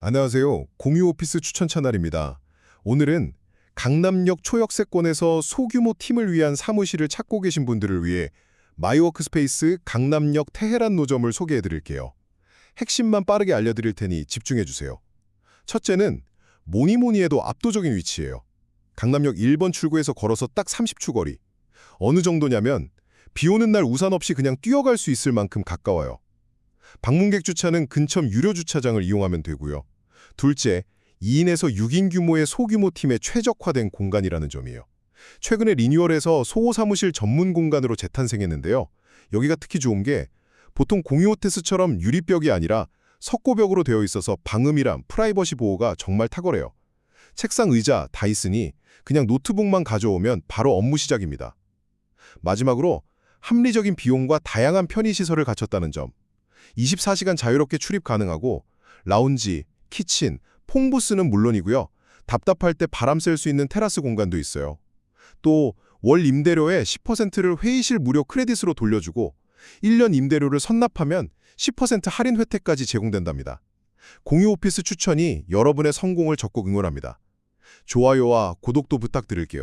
안녕하세요. 공유 오피스 추천 채널입니다. 오늘은 강남역 초역세권에서 소규모 팀을 위한 사무실을 찾고 계신 분들을 위해 마이워크스페이스 강남역 테헤란 노점을 소개해 드릴게요. 핵심만 빠르게 알려드릴 테니 집중해 주세요. 첫째는 뭐니뭐니 해도 압도적인 위치예요. 강남역 1번 출구에서 걸어서 딱 30초 거리. 어느 정도냐면 비 오는 날 우산 없이 그냥 뛰어갈 수 있을 만큼 가까워요. 방문객 주차는 근처 유료 주차장을 이용하면 되고요. 둘째, 2인에서 6인 규모의 소규모 팀에 최적화된 공간이라는 점이에요. 최근에 리뉴얼해서 소호 사무실 전문 공간으로 재탄생했는데요. 여기가 특히 좋은 게 보통 공유 호테스처럼 유리벽이 아니라 석고벽으로 되어 있어서 방음이랑 프라이버시 보호가 정말 탁월해요. 책상 의자 다 있으니 그냥 노트북만 가져오면 바로 업무 시작입니다. 마지막으로 합리적인 비용과 다양한 편의시설을 갖췄다는 점. 24시간 자유롭게 출입 가능하고 라운지, 키친, 퐁부스는 물론이고요. 답답할 때 바람 쐴 수 있는 테라스 공간도 있어요. 또 월 임대료의 10%를 회의실 무료 크레딧으로 돌려주고 1년 임대료를 선납하면 10% 할인 혜택까지 제공된답니다. 공유 오피스 추천이 여러분의 성공을 적극 응원합니다. 좋아요와 구독도 부탁드릴게요.